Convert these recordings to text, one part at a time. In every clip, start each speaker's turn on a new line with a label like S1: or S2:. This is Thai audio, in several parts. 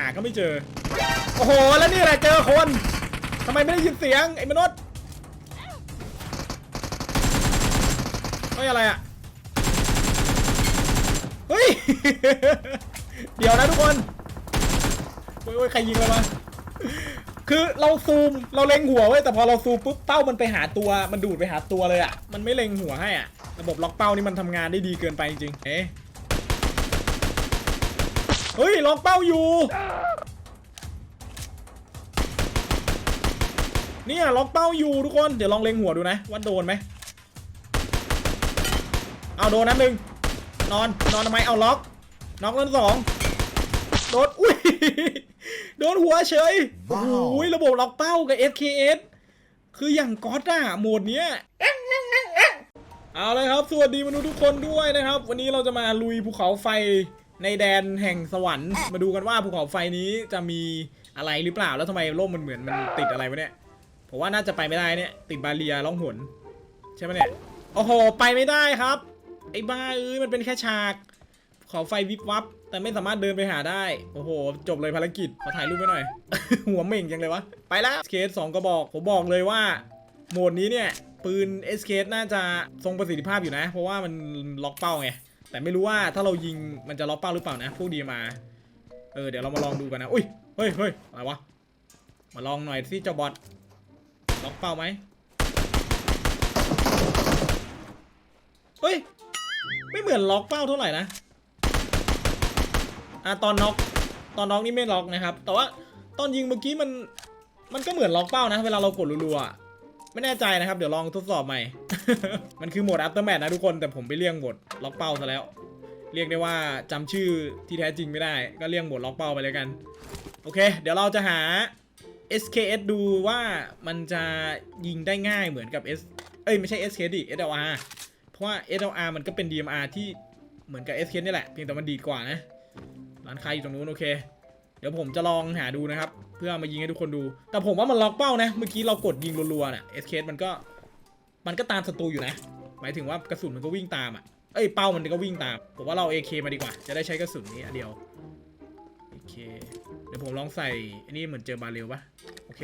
S1: าก็ไม่เจอ โอ้โห แล้วนี่แหละเจอคนทำไมไม่ได้ยินเสียงไอ้มนุษย์เฮ้ยอะไรอะ เฮ้ย เดี๋ยวนะทุกคนโอ้ยใครยิงเลยมาคือเราซูมเราเล็งหัวไว้ยแต่พอเราซูมปุ๊บเป้ามันไปหาตัวมันดูดไปหาตัวเลยอะ มันไม่เล็งหัวให้อะ ระบบล็อกเป้านี่มันทำงานได้ดีเกินไปจริงๆเอ๊ะ เฮ้ยล็อกเป้าอยู่ เนี่ยล็อกเป้าอยู่ทุกคน เดี๋ยวลองเล็งหัวดูนะว่าโดนไหมเอาโดนนัดหนึ่งนอนนอนทำไมเอาล็อกน็อกนั้นสองโดนอุ้ยโดนหัวเฉยโอ้โหระบบล็อกเป้ากับ SKS คืออย่างก๊อตอะโหมดเนี้ยเอาเลยครับ สวัสดีมนุษย์ทุกคนด้วยนะครับ วันนี้เราจะมาลุยภูเขาไฟ ในแดนแห่งสวรรค์มาดูกันว่าภูเขาไฟนี้จะมีอะไรหรือเปล่าแล้วทำไมร่มมันเหมือนมันติดอะไรวะเนี่ยผมว่าน่าจะไปไม่ได้เนี่ยติดบาเรียล่องหนใช่ไหมเนี่ยโอ้โหไปไม่ได้ครับ ไอ้บ้าเอ้ยมันเป็นแค่ฉากภูเขาไฟวิบวับ แต่ไม่สามารถเดินไปหาได้ โอ้โห จบเลยภารกิจ ขอถ่ายรูปไว้หน่อย หัวเหม่งจังเลยวะ ไปแล้วสเคสสองกระบอก ผมบอกเลยว่า โหมดนี้เนี่ย ปืน SK น่าจะทรงประสิทธิภาพอยู่นะ เพราะว่ามันล็อกเป้าไง แต่ไม่รู้ว่าถ้าเรายิงมันจะล็อกเป้าหรือเปล่านะพวกดีมาเออเดี๋ยวเรามาลองดูกันนะอุ้ยเฮ้ยเฮ้ยอะไรวะมาลองหน่อยสิเจ้าบอทล็อกเป้าไหมเฮ้ยไม่เหมือนล็อกเป้าเท่าไหร่นะอะตอนน็อกตอนน็อกนี่ไม่ล็อกนะครับ แต่ว่าตอนยิงเมื่อกี้มันมันก็เหมือนล็อกเป้านะ เวลาเรากดรัวๆ ไม่แน่ใจนะครับ เดี๋ยวลองทดสอบใหม่ มันคือโหมด aftermath นะทุกคนแต่ผมไปเรียกโหมดล็อกเป้าซะแล้ว เรียกได้ว่าจำชื่อที่แท้จริงไม่ได้ ก็เรียกโหมดล็อกเป้าไปเลยกัน โอเค เดี๋ยวเราจะหา SKS ดูว่ามันจะยิงได้ง่ายเหมือนกับ S เอ้ยไม่ใช่ SKS ดิ SLR เพราะว่า SLR มันก็เป็น DMR ที่เหมือนกับ SKS นี่แหละเพียงแต่มันดีกว่านะ ร้านค้าอยู่ตรงนู้นโอเค เดี๋ยวผมจะลองหาดูนะครับ เพื่อเอามายิงให้ทุกคนดู แต่ผมว่ามันล็อกเป้านะ เมื่อกี้เรากดยิงรัวๆน่ะ SK มันก็มันก็ตามศัตรูอยู่นะ หมายถึงว่ากระสุนมันก็วิ่งตามอะเอ้ยเป้ามันก็วิ่งตาม ผมว่าเรา AK มาดีกว่า จะได้ใช้กระสุนนี้อันเดียว AK เดี๋ยวผมลองใส่อันนี้เหมือนเจอบาเรลปะโอเค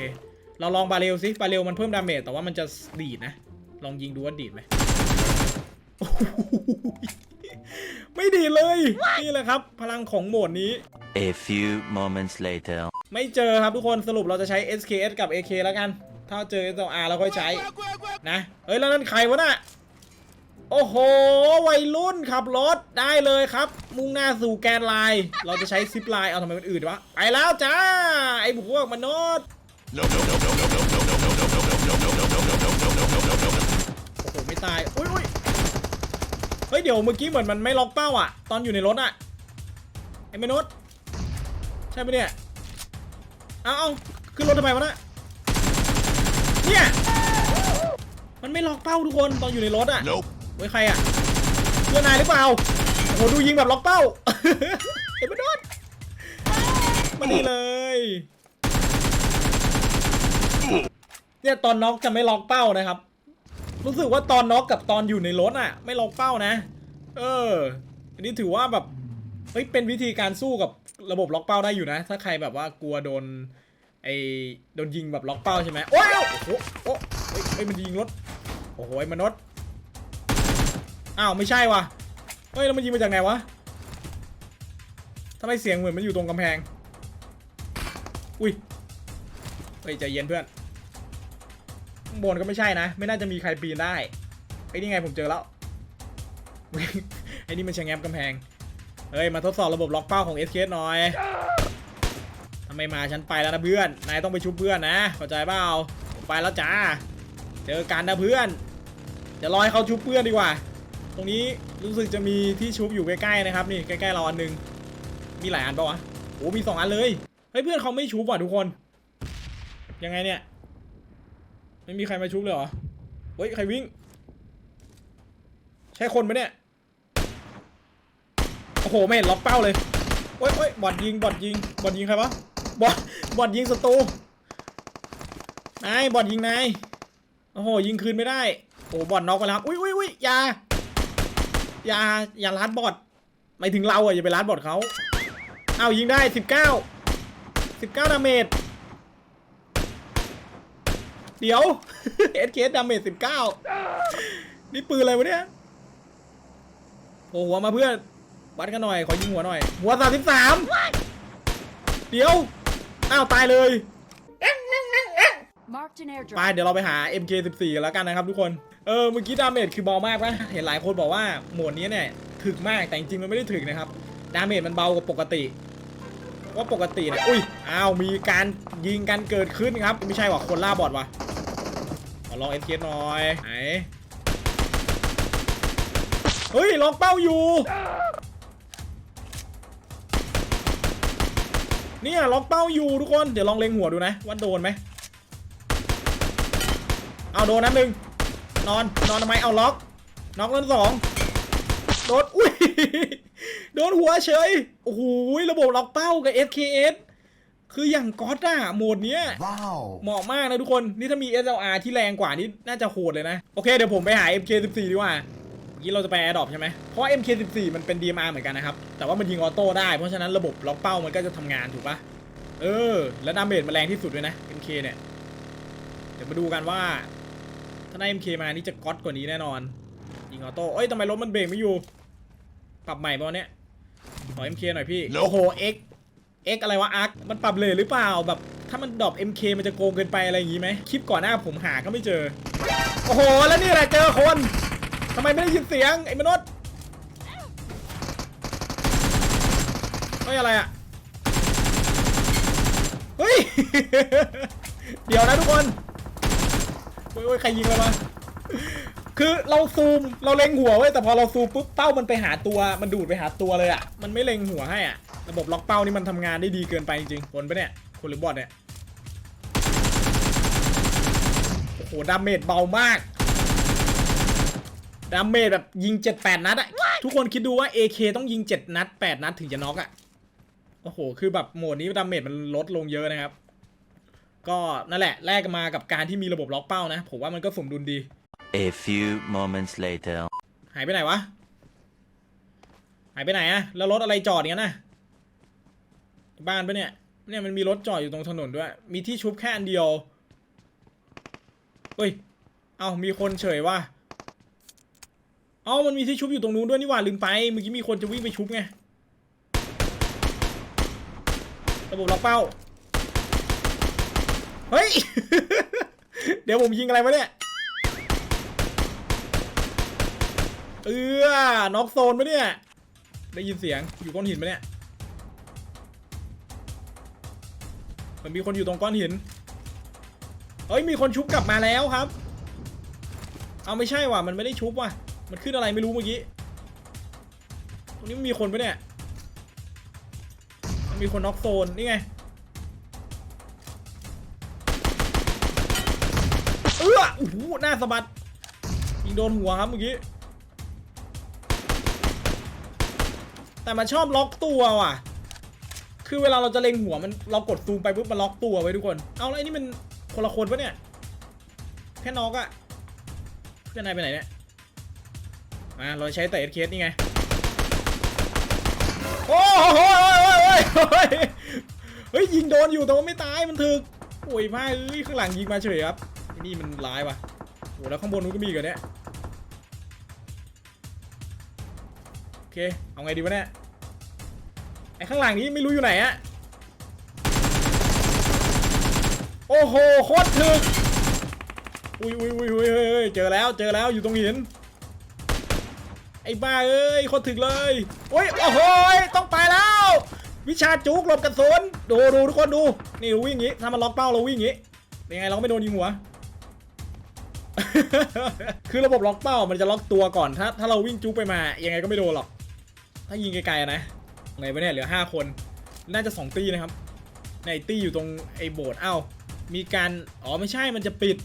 S1: เราลองบาเรลสิบาเรลมันเพิ่มดาเมจแต่ว่ามันจะดีดนะ ลองยิงดูว่าดีดไหมไม่ดีเลย นี่แหละครับ พลังของโหมดนี้
S2: A few moments later.
S1: ไม่เจอครับทุกคนสรุปเราจะใช้ SKS กับ AK แล้วกัน ถ้าเจอ SLR เราค่อยใช้นะเฮ้ยแล้วนั่นใครวะน่ะโอ้โห วัยรุ่นขับรถได้เลยครับ มุ่งหน้าสู่แกนไลน์ เราจะใช้ซิปไลน์เอาทำไมมันอื่นวะ ไปแล้วจ้า ไอ้พวกมนุษย์โอ้โห ไม่ตาย อุ้ยอุ้ยเฮ้ย เดี๋ยวเมื่อกี้เหมือนมันไม่ล็อกเป้าอะ ตอนอยู่ในรถอะ ไอ้มนุษย์ใช่ไหมเนี่ย เอาเอาขึ้นรถทำไมวะนะเนี่ย มันไม่ล็อกเป้าทุกคนตอนอยู่ในรถอะ
S3: Nope.
S1: ไว้ใครอะเพื่อนนายหรือเปล่า โอ้โหดูยิงแบบล็อกเป้าเห็นไหมโดนมาดีเลย เนี่ยตอนน็อกจะไม่ล็อกเป้านะครับ รู้สึกว่าตอนน็อกกับตอนอยู่ในรถอะไม่ล็อกเป้านะ เออ อันนี้ถือว่าแบบ เฮ้ยเป็นวิธีการสู้กับ ระบบล็อกเป้าได้อยู่นะ ถ้าใครแบบว่ากลัวโดนไอโดนยิงแบบล็อกเป้าใช่ไหมโอ้ยโอ้โหโอ้เฮ้ยเฮ้ยมันยิงรถโอ้โหไอ้มนุษย์อ้าวไม่ใช่ว่ะเฮ้ยแล้วมันยิงมาจากไหนวะทำไมเสียงเหมือนมันอยู่ตรงกำแพง อุ้ยเฮ้ยใจเย็นเพื่อนข้างบนก็ไม่ใช่นะ ไม่น่าจะมีใครปีนได้ไอ้นี่ไงผมเจอแล้วไอ้นี่มันชะแงบกำแพง เฮ้ย มาทดสอบระบบล็อกเป้าของ SK หน่อยทำไมมาฉันไปแล้วนะเพื่อน นายต้องไปชุบเพื่อนนะเข้าใจเปล่าผมไปแล้วจ้า เจอกันนะเพื่อนจะรอให้เขาชุบเพื่อนดีกว่า ตรงนี้รู้สึกจะมีที่ชุบอยู่ใกล้ๆนะครับนี่ใกล้ๆเราอันหนึง มีหลายอันปะวะโอ้มีสองอันเลยเฮ้ยเพื่อนเขาไม่ชุบว่ะทุกคน ยังไงเนี่ย ไม่มีใครมาชุบเลยเหรอเฮ้ยใครวิ่ง ใช่คนปะเนี่ย โอ้โหไม่เห็นล็อกเป้าเลยโอ้ยโอ้ยบอดยิงบอดยิงบอดยิงใครวะบอดบอดยิงศัตรูนายบอดยิงนายโอ้โหยิงคืนไม่ได้โอ้บอดน็อกไปแล้วอุ้ยอุ้ยอุ้ยอย่าอย่าอย่าลัดบอดหมายถึงเราอะอย่าไปลัดบอดเขาเอายิงได้สิบเก้า19ดาเมจเดี๋ยว SK ดาเมจ19นี่ปืนอะไรวะเนี่ยโผล่หัวมาเพื่อน วัดกันหน่อย ขอยิงหัวหน่อย หัว33เดี๋ยว อ้าว ตายเลย
S3: Marked an
S1: ไป
S3: airdrop.
S1: เดี๋ยวเราไปหา MK14 กันแล้วกันนะครับทุกคน เออ เมื่อกี้ดาเมจคือเบามากปะเห็นหลายคนบอกว่าโหมดนี้เนี่ยถึกมาก แต่จริงๆมันไม่ได้ถึกนะครับ ดาเมจมันเบากว่าปกติ ว่าปกติเนี่ยอุ้ย อ้าว มีการยิงกันเกิดขึ้นครับ ไม่ใช่ว่ะคนล่าบอดว่ะขอลองเอสเคหน่อย ไหน เฮ้ย ล็อกเป้าอยู่ เนี่ยล็อกเป้าอยู่ทุกคน เดี๋ยวลองเล็งหัวดูนะว่าโดนไหมเอาโดนนัดหนึ่งนอนนอนทำไมเอาล็อกน็อกนั้นสองโดนอุ้ยโดนหัวเฉยโอ้โหระบบล็อกเป้ากับ SKS คืออย่างก๊อตอะโหมดเนี้ย
S4: Wow.
S1: เหมาะมากนะทุกคน นี่ถ้ามี SLR ที่แรงกว่านี่น่าจะโหดเลยนะ โอเคเดี๋ยวผมไปหา MK14 ดีกว่าเมื่อ กี้เราจะไป Adopt ใช่ไหมเพราะว่า MK14 มันเป็น DMR เหมือนกันนะครับ แต่ว่ามันยิงออโต้ได้ เพราะฉะนั้นระบบล็อกเป้ามันก็จะทำงานถูกปะเออ แล้วดาเมจมันแรงที่สุดด้วยนะ MK เนี่ย เดี๋ยวมาดูกันว่า ถ้าได้ MK มานี่จะก๊อตกว่านี้แน่นอน ยิงออโต้ เอ้ยทำไมรถมันเบรกไม่อยู่ ปรับใหม่ป่ะเนี่ย ขอ MK หน่อยพี่
S4: Nope
S1: โอ้โห X X อะไรวะ ARC มันปรับเลทหรือเปล่า แบบถ้ามันดรอป MK มันจะโกงเกินไปอะไรอย่างงี้ไหม คลิปก่อนหน้าผมหาก็ไม่เจอ โอ้โห แล้วนี่แหละเจอคน ทำไมไม่ได้ยินเสียงไอ้มนุษย์เฮ้ยอะไรอะเฮ้ย เดี๋ยวนะทุกคนเฮ้ยใครยิงเรามา คือเราซูมเราเล็งหัวไว้แต่พอเราซูมปุ๊บเป้ามันไปหาตัวมันดูดไปหาตัวเลยอะ่ะ มันไม่เล็งหัวให้อะ่ะ ระบบล็อกเป้านี่มันทำงานได้ดีเกินไปจริงๆคนปะเนี่ย คนหรือบอทเนี่ย โอ้โหดาเมจเบามาก ดาเมจแบบยิง7-8นัดอะทุกคนคิดดูว่า AK ต้องยิง7นัด8นัดถึงจะน็อกอะโอ้โห คือแบบโหมดนี้ดาเมจมันลดลงเยอะนะครับ ก็นั่นแหละแลกมากับการที่มีระบบล็อกเป้านะ ผมว่ามันก็สมดุลดี
S2: A few moments later.
S1: หายไปไหนวะ หายไปไหนอะแล้วรถอะไรจอดอย่างนั้นนะบ้านปะเนี่ย เนี่ยมันมีรถจอดอยู่ตรงถนนด้วย มีที่ชุบแค่อันเดียวเฮ้ย เอามีคนเฉยว่ะ เอามันมีที่ชุบอยู่ตรงนู้นด้วยนี่หว่าลืมไปเมื่อกี้มีคนจะวิ่งไปชุบไงระบบล็อกเป้าเฮ้ย เดี๋ยวผมยิงอะไรวะเนี่ยเออน็อกโซนปะเนี่ย ได้ยินเสียงอยู่ก้อนหินปะเนี่ยมันมีคนอยู่ตรงก้อนหิน เฮ้ยมีคนชุบกลับมาแล้วครับ เอาไม่ใช่ว่ะมันไม่ได้ชุบว่ะ มันขึ้นอะไรไม่รู้เมื่อกี้ ตรงนี้มันมีคนปะเนี่ย มันมีคนน็อกโซน นี่ไง เออโอ้โหหน้าสะบัด ยิงโดนหัวครับเมื่อกี้ แต่มันชอบล็อกตัวว่ะ คือเวลาเราจะเล็งหัวมันเรากดซูมไปปุ๊บมันล็อกตัวไว้ทุกคน เอาแล้วไอ้นี่มันคนละคนปะเนี่ย แค่น็อกอะเพื่อนนายไปไหนเนี่ย มาเราใช้แต่เอสเคสนี่ไง โอ้โหเฮ้ยยิงโดนอยู่แต่ว่าไม่ตายมันถึกโอ้ยมาเอ้ยข้างหลังยิงมาเฉยครับนี่มันร้ายว่ะโอ้แล้วข้างบนนู้นก็มีกันเนี่ยโอเคเอาไงดีวะเนี่ยไอ้ข้างหลังนี้ไม่รู้อยู่ไหนอะโอ้โหโคตรถึกอุ้ยอุ้ยอุ้ยเฮ้ยเจอแล้วเจอแล้วอยู่ตรงหิน ไอ้บ้าเอ้ยคตรถึกเลยโอ้ยโอ้โหต้องไปแล้ว วิชาจุกหลบกระสุนดูดูทุกคนดูนี่วิ่งอย่างงี้ถ้ามันล็อกเป้าเราวิ่งอย่างงี้เป็นไงเราไม่โดนยิงหัว คือระบบล็อกเป้ามันจะล็อกตัวก่อนถ้าถ้าเราวิ่งจุกไปมายังไงก็ไม่โดนหรอก ถ้ายิงไกลๆนะไงวะเนี่ยเหลือ 5 คน น่าจะ 2 ตีนะครับในตีอยู่ตรงไอ้โบสถ์เอ้า มีการ อ๋อ ไม่ใช่ มันจะปิด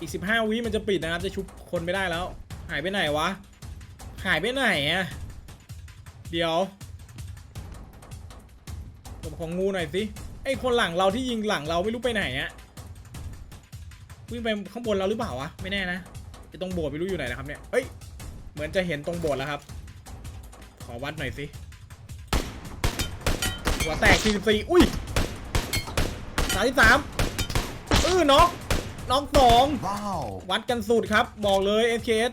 S1: อีก 15 วิมันจะปิดนะครับ จะชุบคนไม่ได้แล้ว หายไปไหนวะ หายไปไหนอะเดี๋ยวผมของงูหน่อยสิไอ้คนหลังเราที่ยิงหลังเราไม่รู้ไปไหนอะวิ่งไปข้างบนเราหรือเปล่าวะไม่แน่นะไอ้ตรงโบสถ์ไม่รู้อยู่ไหนนะครับเนี่ยเอ้ยเหมือนจะเห็นตรงโบสถ์แล้วครับ ขอวัดหน่อยสิหัวแตก44อุ้ยามที่สามเออน็อกน็อกสอง
S3: Wow.
S1: วัดกันสุดครับ บอกเลย SKS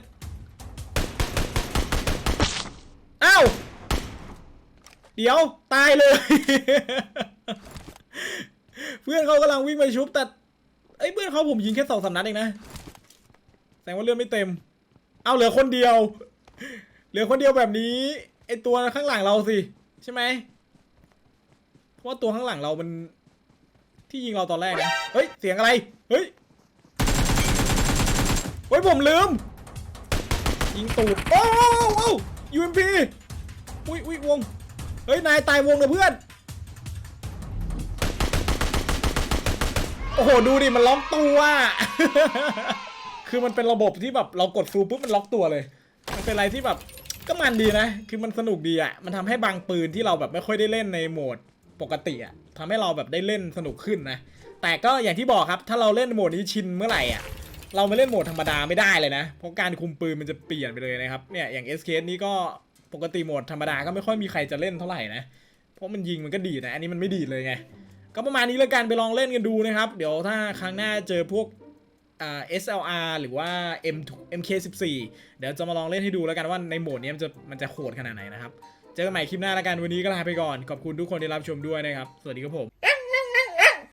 S1: อ้าว เดี๋ยว ตายเลย เพื่อนเขากำลังวิ่งไปชุบแต่ไอ้เพื่อนเขาผมยิงแค่สองสามนัดเองนะ แสดงว่าเลือดไม่เต็ม เอาเหลือคนเดียว เหลือคนเดียวแบบนี้ไอ้ตัวข้างหลังเราสิ ใช่ไหมเพราะว่าตัวข้างหลังเรามันที่ยิงเราตอนแรกนะเฮ้ย เสียงอะไร เฮ้ย เฮ้ย ผมลืม ยิงตูด โอ้โอ้ โอ้ UMP อุ้ยอุ้ยวง เฮ้ย นายตายวงนะเพื่อน โอ้โห ดูดิ มันล็อกตัว คือมันเป็นระบบที่แบบเรากดฟูปุ๊บมันล็อกตัวเลย มันเป็นอะไรที่แบบก็มันดีนะ คือมันสนุกดีอะ มันทำให้บางปืนที่เราแบบไม่ค่อยได้เล่นในโหมดปกติอะทำให้เราแบบได้เล่นสนุกขึ้นนะ แต่ก็อย่างที่บอกครับ ถ้าเราเล่นโหมดนี้ชินเมื่อไหร่อะ เรามาเล่นโหมดธรรมดาไม่ได้เลยนะ เพราะการคุมปืนมันจะเปลี่ยนไปเลยนะครับ เนี่ยอย่าง SK นี้ก็ปกติโหมดธรรมดาก็ไม่ค่อยมีใครจะเล่นเท่าไหร่นะ เพราะมันยิงมันก็ดีนะ อันนี้มันไม่ดีเลยไง ก็ประมาณนี้แล้วกันไปลองเล่นกันดูนะครับ เดี๋ยวถ้าครั้งหน้าเจอพวกอ่า SLR หรือว่า M MK14 เดี๋ยวจะมาลองเล่นให้ดูแล้วกันว่าในโหมดนี้มันจะมันจะโหดขนาดไหนนะครับ เจอกันใหม่คลิปหน้าแล้วกันวันนี้ก็ลาไปก่อน ขอบคุณทุกคนที่รับชมด้วยนะครับ สวัสดีครับผม